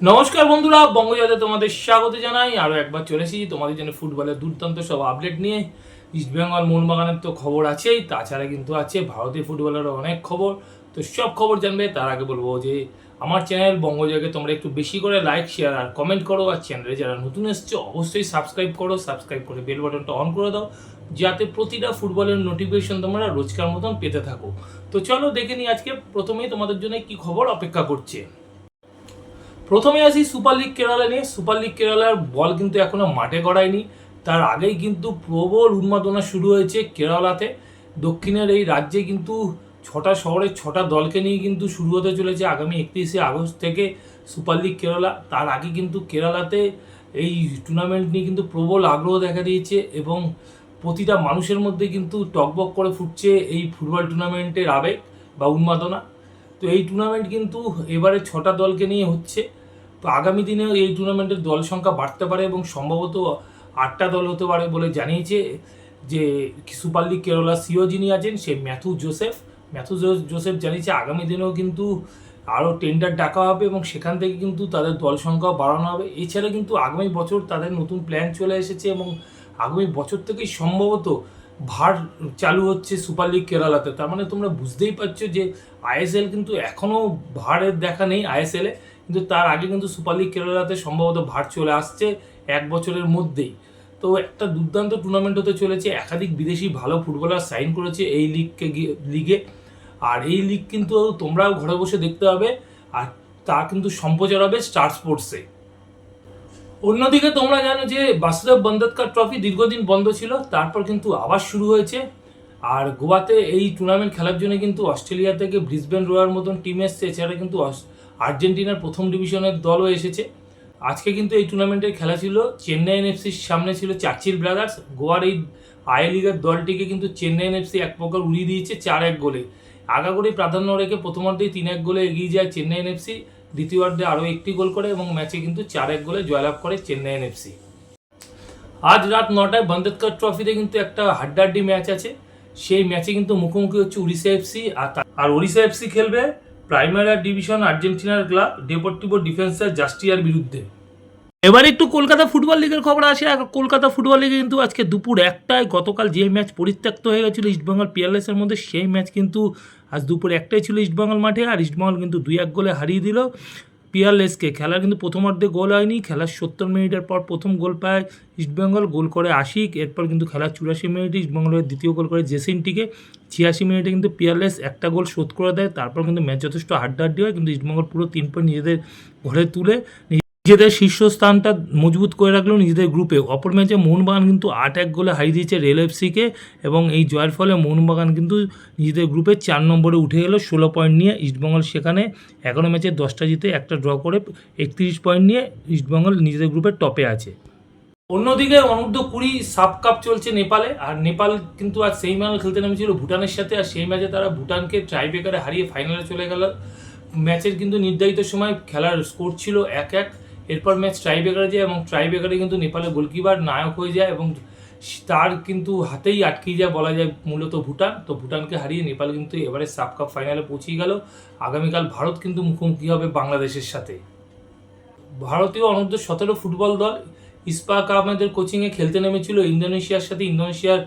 নমস্কার বন্ধুরা, বঙ্গজাতে তোমাদের স্বাগত জানাই। আরও একবার চলেছি তোমাদের জন্য ফুটবলের দুর্দান্ত সব আপডেট নিয়ে। ইস্টবেঙ্গল মোহনবাগানের তো খবর আছেই, তাছাড়া কিন্তু আছে ভারতীয় ফুটবলেরও অনেক খবর। তো সব খবর জানবে, তার আগে বলব যে আমার চ্যানেল বঙ্গজাকে তোমরা একটু বেশি করে লাইক শেয়ার আর কমেন্ট করো। আর চ্যানেলে যারা নতুন এসছো, অবশ্যই সাবস্ক্রাইব করো সাবস্ক্রাইব করে বেল বাটনটা অন করে দাও, যাতে প্রতিটা ফুটবলের নোটিফিকেশন তোমরা রোজকার মতন পেতে থাকো। তো চলো দেখে নিই আজকে প্রথমেই তোমাদের জন্য কি খবর অপেক্ষা করছে। প্রথমে আসি সুপার লিগ কেরালা নিয়ে। সুপার লিগ কেরালার বল কিন্তু এখনও মাঠে গড়ায়নি। তার আগেই কিন্তু প্রবল উন্মাদনা শুরু হয়েছে কেরালাতে। দক্ষিণের এই রাজ্যে কিন্তু ছটা শহরের ছটা দলকে নিয়ে কিন্তু শুরু হতে চলেছে আগামী একত্রিশে আগস্ট থেকে সুপার লিগ কেরালা। তার আগে কিন্তু কেরালাতে এই টুর্নামেন্ট নিয়ে কিন্তু প্রবল আগ্রহ দেখা দিয়েছে এবং প্রতিটা মানুষের মধ্যে কিন্তু টকবক করে ফুটছে এই ফুটবল টুর্নামেন্টের আবেগ বা উন্মাদনা। তো এই টুর্নামেন্ট কিন্তু এবারে ছটা দলকে নিয়ে হচ্ছে। তো আগামী দিনেও এই টুর্নামেন্টের দল সংখ্যা বাড়তে পারে এবং সম্ভবত আটটা দল হতে পারে বলে জানিয়েছে যে সুপার লিগ কেরালা সিও যিনি আছেন, সে ম্যাথু জোসেফ। ম্যাথু জোসেফ জানিয়েছে আগামী দিনেও কিন্তু আরও টেন্ডার ডাকা হবে এবং সেখান থেকে কিন্তু তাদের দল সংখ্যাও বাড়ানো হবে। এছাড়া কিন্তু আগামী বছর তাদের নতুন প্ল্যান চলে এসেছে এবং আগামী বছর থেকেই সম্ভবত ভার চালু হচ্ছে সুপার লিগ কেরালাতে। তার মানে তোমরা বুঝতেই পারছ যে আইএসএল কিন্তু এখনও ভারের দেখা নেই আইএসএলে কিন্তু তার আগে কিন্তু সুপার লিগ কেরালাতে সম্ভবত ভার চলে আসছে এক বছরের মধ্যেই। তো একটা দুর্দান্ত টুর্নামেন্ট হতে চলেছে, একাধিক বিদেশি ভালো ফুটবলার সাইন করেছে এই লিগকে লিগে। আর এই লিগ কিন্তু তোমরাও ঘরে বসে দেখতে হবে, আর তা কিন্তু সম্প্রচার হবে স্টার স্পোর্টসে অন্যদিকে তোমরা জানো যে বাসুদেব বন্দ্যোপাধ্যায় ট্রফি দীর্ঘদিন বন্ধ ছিল, তারপর কিন্তু আবার শুরু হয়েছে। আর গোয়াতে এই টুর্নামেন্ট খেলার জন্য কিন্তু অস্ট্রেলিয়া থেকে ব্রিসবেন রোয়ার মতন টিম এসছে, এছাড়া কিন্তু আর্জেন্টিনার প্রথম ডিভিশনের দলও এসেছে। আজকে কিন্তু এই টুর্নামেন্টের খেলা ছিল, চেন্নাই এনএফসির সামনে ছিল চার্চিল ব্রাদার্স। গোয়ার এই আই লিগের দলটিকে কিন্তু চেন্নাই এনএফসি এক প্রকার উড়িয়ে দিয়েছে চার এক গোলে। আগাগোড়ি প্রাধান্য রেখে প্রথমার্ধেই তিন এক গোলে এগিয়ে যায় চেন্নাই এনএফসি দ্বিতীয়ার্ধে আরও একটি গোল করে এবং ম্যাচে কিন্তু চার এক গোলে জয়লাভ করে চেন্নাই এনএফসি আজ রাত নটায় বন্দেতকর ট্রফিতে কিন্তু একটা হাড্ডাহাড্ডি ম্যাচ আছে। সেই ম্যাচে কিন্তু মুখোমুখি হচ্ছে উড়িষ্যা এফসি আর আর উড়িষ্যা এফসি খেলবে প্রাইমারা ডিভিশন আর্জেন্টিনার ক্লাব ডেপোর্টিভো ডিফেন্সার জাস্টিয়ার বিরুদ্ধে। এবার একটু কলকাতা ফুটবল লিগের খবর আসে। আর কলকাতা ফুটবল লিগে কিন্তু আজকে দুপুর একটায় গতকাল যে ম্যাচ পরিত্যক্ত হয়ে গেছিল ইস্টবেঙ্গল পিয়ারলেসের মধ্যে, সেই ম্যাচ কিন্তু আজ দুপুর একটাই ছিল ইস্টবেঙ্গল মাঠে, আর ইস্টবেঙ্গল কিন্তু দুই এক গোলে হারিয়ে দিল পিয়ারলেসকে। খেলার কিন্তু প্রথমার্ধে গোল হয়নি, খেলার সত্তর মিনিটের পর প্রথম গোল পায় ইস্টবেঙ্গল গোল করে আশিক, এরপর কিন্তু খেলার চুরাশি মিনিটে ইস্টবেঙ্গলের দ্বিতীয় গোল করে জেসিনটিকে। ছিয়াশি মিনিটে কিন্তু পিয়ারলেস একটা গোল শোধ করে দেয়, তারপর কিন্তু ম্যাচ যথেষ্ট হাড্ডাহাড্ডি হয়, কিন্তু ইস্টবেঙ্গল পুরো তিন পয়েন্ট নিজেদের ঘরে তুলে নিজেদের শীর্ষস্থানটা মজবুত করে রাখল নিজেদের গ্রুপে অপর ম্যাচে মোহনবাগান কিন্তু আট এক গোলে হারিয়ে দিয়েছে রেল এফসিকে এবং এই জয়ের ফলে মোহনবাগান কিন্তু নিজেদের গ্রুপে চার নম্বরে উঠে গেলো, ষোলো পয়েন্ট নিয়ে ইস্টবেঙ্গল সেখানে এগারো ম্যাচে দশটা জিতে একটা ড্র করে একত্রিশ পয়েন্ট নিয়ে ইস্টবেঙ্গল নিজেদের গ্রুপের টপে আছে। অন্যদিকে অনূর্ধ্ব কুড়ি সাব কাপ চলছে নেপালে, আর নেপাল কিন্তু আজ সেই ম্যাচ খেলতে নেমেছিল ভুটানের সাথে, আর সেই ম্যাচে তারা ভুটানকে ট্রাইব্রেকারে হারিয়ে ফাইনালে চলে গেল। ম্যাচের কিন্তু নির্ধারিত সময় খেলার স্কোর ছিল এক এক। এরপর ম্যাচ ট্রাইব্রেকারে যায় এবং ট্রাইব্রেকারে কিন্তু নেপালের গোলকিপার নায়ক হয়ে যায় এবং তার কিন্তু হাতেই আটকে যায় বলা যায় মূলত ভুটান। তো ভুটানকে হারিয়ে নেপাল কিন্তু এবারে সাব কাপ ফাইনালে পৌঁছে গেল। আগামীকাল ভারত কিন্তু মুখোমুখি হবে বাংলাদেশের সাথে। ভারতীয় অনূর্ধ্ব সতেরো ফুটবল দল ইস্পাক আহমেদের কোচিংয়ে খেলতে নেমেছিল ইন্দোনেশিয়ার সাথে ইন্দোনেশিয়ার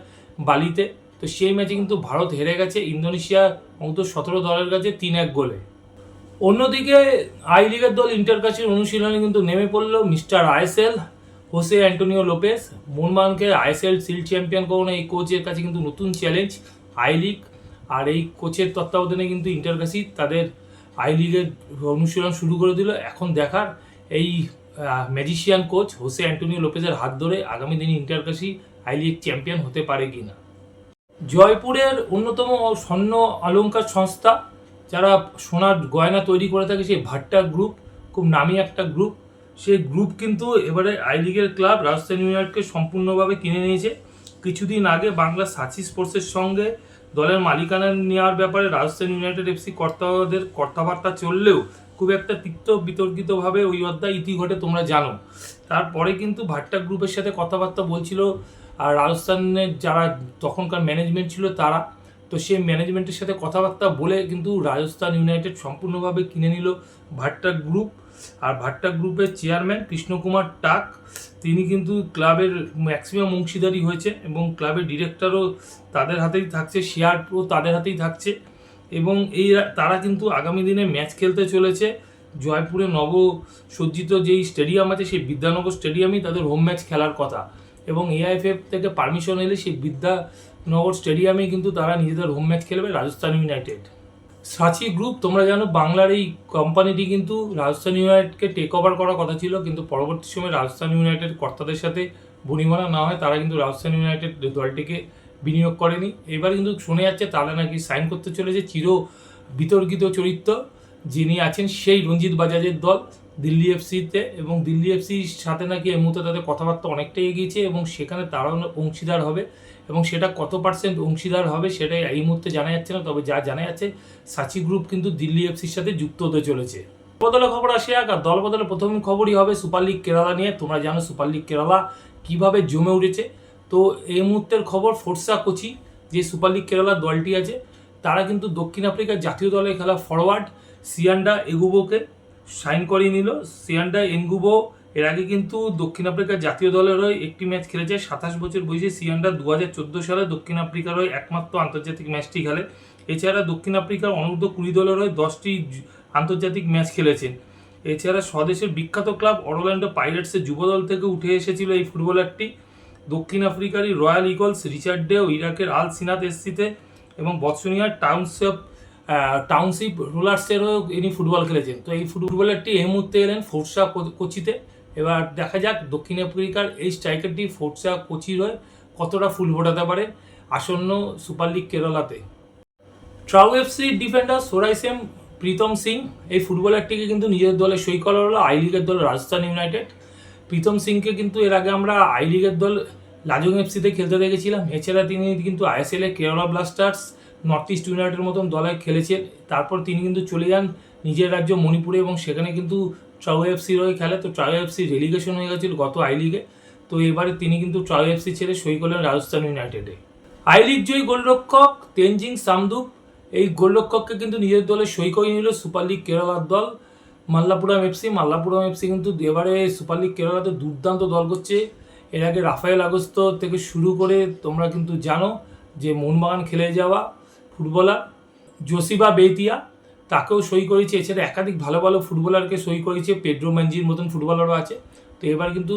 বালিতে। তো সেই ম্যাচে কিন্তু ভারত হেরে গেছে। ইন্দোনেশিয়া অন্তত সতেরো দলের কাছে তিন এক গোলে। অন্যদিকে আই লিগের দল ইন্টার কাছের অনুশীলনে কিন্তু নেমে পড়ল mister ISL, Jose Antonio Lopez মোহনবাগানকে ISL shield champion করোনা, এই কোচের কাছে কিন্তু নতুন চ্যালেঞ্জ আই লিগ। আর এই কোচের তত্ত্বাবধানে কিন্তু ইন্টারকাশি তাদের আই লিগের অনুশীলন শুরু করে দিল। এখন দেখার এই ম্যাজিশিয়ান কোচ হোসে অ্যান্টোনিও লোপেজের হাত ধরে আগামী দিনে ইন্টারকাশি আই লিগ চ্যাম্পিয়ন হতে পারে কি না জয়পুরের অন্যতম স্বর্ণ অলংকার সংস্থা যারা সোনার গয়না তৈরি করে থাকে, সেই ভাট্টা গ্রুপ খুব নামি একটা গ্রুপ সেই গ্রুপ কিন্তু এবারে আই লিগের ক্লাব রাজস্থান ইউনাইটেডকে সম্পূর্ণভাবে কিনে নিয়েছে। কিছুদিন আগে বাংলা সাচি স্পোর্টসের সঙ্গে দলের মালিকানা নেওয়ার ব্যাপারে রাজস্থান ইউনাইটেড এফসি কর্তাদের কথাবার্তা চললেও খুব একটা তিক্ত বিতর্কিতভাবে ওই অধ্যায় ইতি ঘটে তোমরা জানো। তারপরে কিন্তু ভাট্টা গ্রুপের সাথে কথাবার্তা বলছিল, আর রাজস্থানের যারা তখনকার ম্যানেজমেন্ট ছিল তারা তো সে ম্যানেজমেন্টের সাথে কথাবার্তা বলে কিন্তু রাজস্থান ইউনাইটেড সম্পূর্ণভাবে কিনে নিল ভাট্টা গ্রুপ আর ভাট্টা গ্রুপের চেয়ারম্যান কৃষ্ণকুমার টাক, তিনি কিন্তু ক্লাবের ম্যাক্সিমাম অংশীদারি হয়েছে এবং ক্লাবের ডিরেক্টরও তাদের হাতেই থাকছে শেয়ারও তাদের হাতেই থাকছে। এবং এই তারা কিন্তু আগামী দিনে ম্যাচ খেলতে চলেছে। জয়পুরে নব সজ্জিত যেই স্টেডিয়াম আছে, সেই বিদ্যানগর স্টেডিয়ামই তাদের হোম ম্যাচ খেলার কথা। এবং এআইএফএফ থেকে পারমিশন এলে সেই বিদ্যানগর স্টেডিয়ামে কিন্তু তারা নিজেদের হোম ম্যাচ খেলবে রাজস্থান ইউনাইটেড সাচি গ্রুপ তোমরা জানো, বাংলার এই কোম্পানিটি কিন্তু রাজস্থান ইউনাইটেডকে টেক ওভার করার কথা ছিল, কিন্তু পরবর্তী সময় রাজস্থান ইউনাইটেড কর্তাদের সাথে বনিমানা না হয় তারা কিন্তু রাজস্থান ইউনাইটেড দলটিকে বিনিয়োগ করেনি। এবার কিন্তু শুনে যাচ্ছে, তারা নাকি সাইন করতে চলেছে চির বিতর্কিত চরিত্র যিনি আছেন সেই রঞ্জিত বাজাজের দল। দিল্লি এফসিতে এবং দিল্লি এফসির সাথে নাকি এই মুহূর্তে তাদের কথাবার্তা অনেকটাই এগিয়েছে এবং সেখানে তারাও অংশীদার হবে এবং সেটা কত পার্সেন্ট অংশীদার হবে সেটা এই মুহূর্তে জানা যাচ্ছে না, তবে যা জানা যাচ্ছে, সাচি গ্রুপ কিন্তু দিল্লি এফসির সাথে যুক্ত হতে চলেছে। বদলে খবর আসে আর দল বদলে প্রথম খবরই হবে সুপার লিগ কেরালা নিয়ে। তোমরা জানো সুপার লিগ কেরালা কীভাবে জমে উঠেছে। তো এই মুহূর্তের খবর ফোর্সা কোচি, যে সুপার লিগ কেরালার দলটি আছে, তারা কিন্তু দক্ষিণ আফ্রিকার জাতীয় দলে খেলা ফরওয়ার্ড সিয়ান্ডা এগুবোকে সাইন করিয়ে নিল। সিয়ান্ডা এনগুবো, এর আগে কিন্তু দক্ষিণ আফ্রিকার জাতীয় দলের হয়ে একটি ম্যাচ খেলেছে। সাতাশ বছর বয়সে সিয়ান্ডা দু হাজার চোদ্দ সালে দক্ষিণ আফ্রিকার হয়ে একমাত্র আন্তর্জাতিক ম্যাচটি খেলে। এছাড়া দক্ষিণ আফ্রিকার অনূর্ধ্ব কুড়ি দলের হয়ে দশটি আন্তর্জাতিক ম্যাচ খেলেছেন। এছাড়া স্বদেশের বিখ্যাত ক্লাব অরল্যান্ডো পাইরেটসের যুবদল থেকে উঠে এসেছিল এই ফুটবলারটি। দক্ষিণ আফ্রিকারই রয়্যাল ইগলস, রিচার্ড ডে ও ইরাকের আল সিনাত এসসিতে এবং বৎসনিয়ার টাউনশিপ টাউনশিপ রুলার্সেরও ইনি ফুটবল খেলেছেন। তো এই ফুটবলারটি এই মুহূর্তে এলেন ফোর্সা কোচিতে। এবার দেখা যাক, দক্ষিণ আফ্রিকার এই স্ট্রাইকারটি ফোর্সা কোচির হয়ে কতটা ফুল ফোটাতে পারে আসন্ন সুপার লিগ কেরালাতে। ট্রাউ এফসি ডিফেন্ডার সোরাইসেম প্রীতম সিং এই ফুটবলারটিকে কিন্তু নিজের দলে সই করা হলো আই লিগের দল রাজস্থান ইউনাইটেড প্রীতম সিংকে কিন্তু এর আগে আমরা আই লিগের দল লাজং এফসিতে খেলতে দেখেছিলাম। এছাড়া তিনি কিন্তু ISL Kerala Blasters North East ইউনাইটেডের মতন দলে খেলেছেন তারপর তিনি কিন্তু চলে যান নিজের রাজ্য মণিপুরে এবং সেখানে কিন্তু ট্রাউ এফসির হয়ে খেলে। তো ট্রাউ এফসি রেলিগেশন হয়ে গেছিল গত আই লিগে তো এবারে তিনি কিন্তু ট্রাউ এফসি ছেড়ে সই করলেন রাজস্থান ইউনাইটেডে আই লিগ জয়ী গোলরক্ষক তেনজিং সামদুপ এই গোলরক্ষককে কিন্তু নিজের দলে সই করে নিল সুপার লিগ কেরালার দল। মাল্লাপুরাম এফসি মাল্লাপুরাম এফসি কিন্তু এবারে সুপার লিগ কেরালাতে দুর্দান্ত দল করছে। এর আগে রাফায়েল আগস্ত থেকে শুরু করে তোমরা কিন্তু জানো যে মোহনবাগান খেলে যাওয়া। ফুটবলার জোসিবা বেতিয়া তাকেও সই করেছে। এছাড়া একাধিক ভালো ভালো ফুটবলারকে সই করেছে। পেড্রো ম্যাঞ্জির মতন ফুটবলারও আছে। তো এবার কিন্তু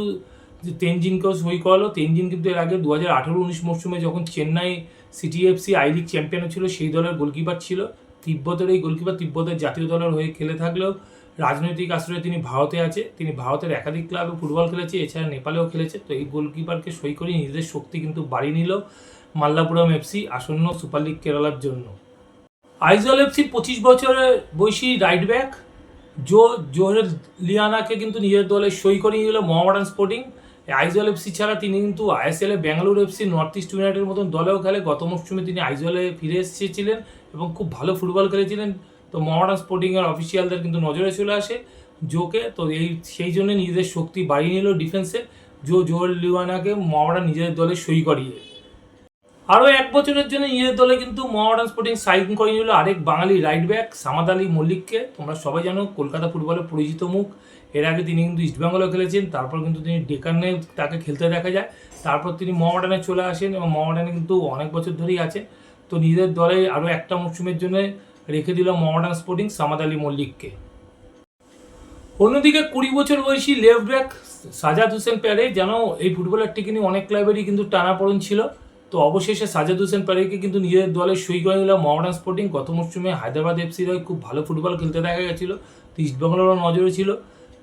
তেনজিনকেও সই করালো। তেনজিন কিন্তু এর আগে দু হাজার আঠেরো উনিশ মরশুমে যখন Chennai City FC I league champion ছিল, সেই দলের গোলকিপার ছিল। তিব্বতের এই গোলকিপার তিব্বতের জাতীয় দলের হয়ে খেলে থাকলেও রাজনৈতিক আশ্রয়ে তিনি ভারতে আছে। তিনি ভারতের একাধিক ক্লাবে ফুটবল খেলেছে, এছাড়া নেপালেও খেলেছে। তো এই গোলকিপারকে সই করে নিজেদের শক্তি কিন্তু বাড়িয়ে নিল মাল্লাপুরম এফসি আসন্ন সুপার লিগ কেরালার জন্য। আইজল এফসি পঁচিশ বছরের বয়সী রাইট ব্যাক জো জোহরের লিয়ানাকে কিন্তু নিজের দলে সই করে নিল মোহামেডান স্পোর্টিং। আইজল এফসি ছাড়া তিনি কিন্তু ISL Bangalore FC North East ইউনাইটেডের মতন দলেও খেলে। গত মরশুমে তিনি আইজলে ফিরে এসেছিলেন এবং খুব ভালো ফুটবল খেলেছিলেন। তো মোহামেডান স্পোর্টিংয়ের অফিসিয়ালদের কিন্তু নজরে চলে আসে জোকে। তো এই, সেই জন্য নিজেদের শক্তি বাড়িয়ে নিল ডিফেন্সে জো জোহর লিওয়ানাকে মোহামেডান নিজেদের দলে সই করিয়ে। আরও এক বছরের জন্য নিজের দলে কিন্তু মোহামেডান স্পোর্টিং সাইন করে নিল আরেক বাঙালি রাইট ব্যাক সামাদ আলী মল্লিককে। তোমরা সবাই জানো কলকাতা ফুটবলের পরিচিত মুখ। এর আগে তিনি কিন্তু ইস্টবেঙ্গলে খেলেছেন, তারপর কিন্তু তিনি ডেকানে তাকে খেলতে দেখা যায়। তারপর তিনি মোহামেডানে চলে আসেন এবং মোহামেডানে কিন্তু অনেক বছর ধরেই আছেন। তো নিজেদের দলে আরও একটা মরশুমের জন্য রেখে দিল মোহামেডান স্পোর্টিং সামাদ আলী মল্লিককে। অন্যদিকে কুড়ি বছর বয়সী লেফট ব্যাক সাজাদ হোসেন প্যারে যেন এই ফুটবলারটিকে নিয়ে অনেক ক্লাবেরই কিন্তু টানাপড়ন ছিল, তো অবশেষে সাজাদ হোসেন প্যারেকে কিন্তু নিজের দলে সই করে নিল মোহামেডান স্পোর্টিং। গত মরশুমে হায়দ্রাবাদ এফসির খুব ভালো ফুটবল খেলতে দেখা গেছিল, তো ইস্টবেঙ্গলেরও নজরে ছিল,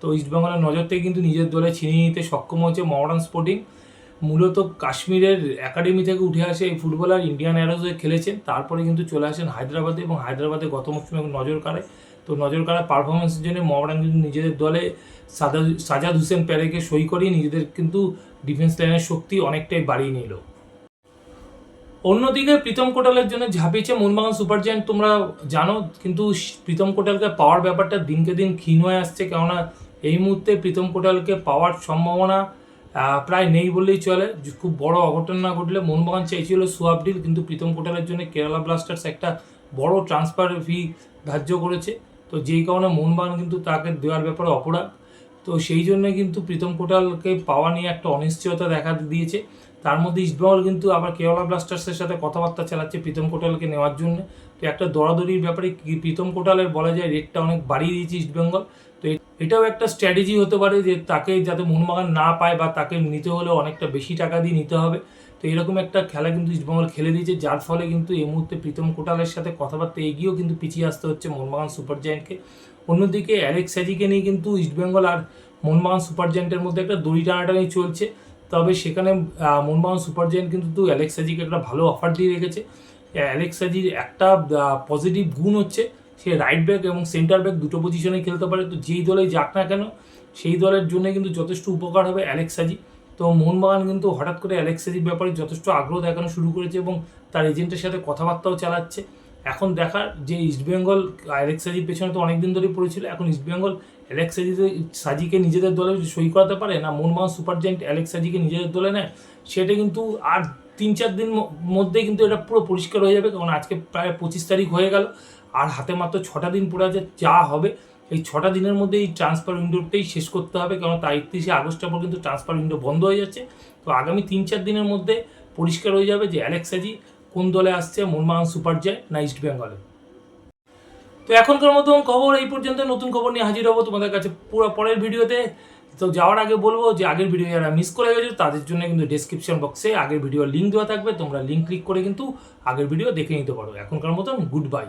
তো ইস্টবেঙ্গলের নজর থেকে কিন্তু নিজের দলে ছিনিয়ে নিতে সক্ষম হয়েছে মোহামেডান স্পোর্টিং। মূলত কাশ্মীরের একাডেমি থেকে উঠে আসে এই ফুটবলার ইন্ডিয়ান অ্যারোজে খেলেছেন। তারপরে কিন্তু চলে আসেন হায়দ্রাবাদে এবং হায়দ্রাবাদে গত মরশুমে নজর কাড়ে তো নজর কাড়া পারফরমেন্সের জন্য মোহামেডান কিন্তু নিজেদের দলে সাদা সাজাদ হোসেন প্যারেকে সই করিয়ে নিজেদের কিন্তু ডিফেন্স লাইনের শক্তি অনেকটাই বাড়িয়ে নিল। অন্যদিকে প্রীতম কোটালের জন্য ঝাঁপিয়েছে মোহনবাগান সুপার জায়ান্ট তোমরা জানো, কিন্তু প্রীতম কোটালকে পাওয়ার ব্যাপারটা দিনকে দিন ক্ষীণ হয়ে আসছে। কেননা এই মুহূর্তে প্রীতম কোটালকে পাওয়ার সম্ভাবনা প্রায় নেই বললেই চলে। খুব বড় অঘটন না ঘটলে মোহনবাগান চাইছিল সোয়াব ডিল, কিন্তু প্রীতম কোটালের জন্য কেরালা ব্লাস্টার্স একটা বড় ট্রান্সফার ফি ধার্য করেছে। তো যেই কারণে মোহনবাগান কিন্তু তাকে দেওয়ার ব্যাপারে অপরাধ। তো সেই জন্য কিন্তু প্রীতম কোটালকে পাওয়া নিয়ে একটা অনিশ্চয়তা দেখা দিয়েছে। তার মধ্যে ইস্টবেঙ্গল কিন্তু আবার কেরালা ব্লাস্টার্সের সাথে কথাবার্তা চালাচ্ছে প্রীতম কোটালকে নেওয়ার জন্য। তো একটা দরাদরির ব্যাপারে প্রীতম কোটালের বলা যায় রেটটা অনেক বাড়িয়ে দিয়েছে ইস্টবেঙ্গল তো এটাও একটা স্ট্র্যাটেজি হতে পারে যে তাকে যাতে মোহনবাগান না পায় বা তাকে নিতে হলে অনেকটা বেশি টাকা দিয়ে নিতে হবে। তো এরকম একটা খেলা কিন্তু ইস্টবেঙ্গল খেলে দিয়েছে, যার ফলে কিন্তু এই মুহূর্তে প্রীতম কোটালের সাথে কথাবার্তা এগিয়েও কিন্তু পিছিয়ে আসতে হচ্ছে মোহনবাগান সুপার জায়েন্টকে অন্যদিকে অ্যালেক্স স্যাজিকে নিয়ে কিন্তু ইস্টবেঙ্গল আর মোহনবাগান সুপার জায়েন্টের মধ্যে একটা দড়ি টানাটানি চলছে। তবে সেখানে মোহনবাগান সুপার জায়েন্ট কিন্তু অ্যালেক্স স্যাজিকে একটা ভালো অফার দিয়ে রেখেছে। অ্যালেক্স স্যাজির একটা পজিটিভ গুণ হচ্ছে, সে রাইট ব্যাক এবং সেন্টার ব্যাক দুটো পজিশনে খেলতে পারে। তো যেই দলে যাক না কেন, সেই দলের জন্য কিন্তু যথেষ্ট উপকার হবে অ্যালেক্স সাজি তো মোহনবাগান কিন্তু হঠাৎ করে অ্যালেক্স সাজির ব্যাপারে যথেষ্ট আগ্রহ দেখানো শুরু করেছে এবং তার এজেন্টের সাথে কথাবার্তাও চালাচ্ছে। এখন দেখার যে ইস্টবেঙ্গল অ্যালেক্স সাজির পেছনে তো অনেকদিন ধরেই পড়েছিল, এখন ইস্টবেঙ্গল অ্যালেক্স সাজিতে সাজিকে নিজেদের দলে সই করাতে পারে না? মোহনবাগান সুপার জায়েন্ট অ্যালেক্স সাজিকে নিজেদের দলে নেয়? সেটা কিন্তু আর তিন চার দিন মধ্যেই কিন্তু এটা পুরো পরিষ্কার হয়ে যাবে, কারণ আজকে প্রায় পঁচিশ তারিখ হয়ে গেল। আর হাতে মাত্র ছটা দিন পড়ে আছে, যা হবে। এই ছটা দিনের মধ্যে এই ট্রান্সফার উইন্ডোটাই শেষ করতে হবে, কারণ তার একত্রিশে আগস্টের পর কিন্তু ট্রান্সফার উইন্ডো বন্ধ হয়ে যাচ্ছে। তো আগামী তিন চার দিনের মধ্যে পরিষ্কার হয়ে যাবে যে অ্যালেক্সাজি কোন দলে আসছে মোহনবাগান সুপার যায় না ইস্ট বেঙ্গলে তো এখনকার মতন খবর এই পর্যন্ত, নতুন খবর নিয়ে হাজির হব তোমাদের কাছে পুরো পরের ভিডিওতে। তো যাওয়ার আগে বলব যে আগের ভিডিও যারা মিস করে গেছে, তাদের জন্য কিন্তু ডিসক্রিপশন বক্সে আগের ভিডিওর লিঙ্ক দেওয়া থাকবে। তোমরা লিঙ্ক ক্লিক করে কিন্তু আগের ভিডিও দেখে নিতে পারো। এখনকার মতন গুড বাই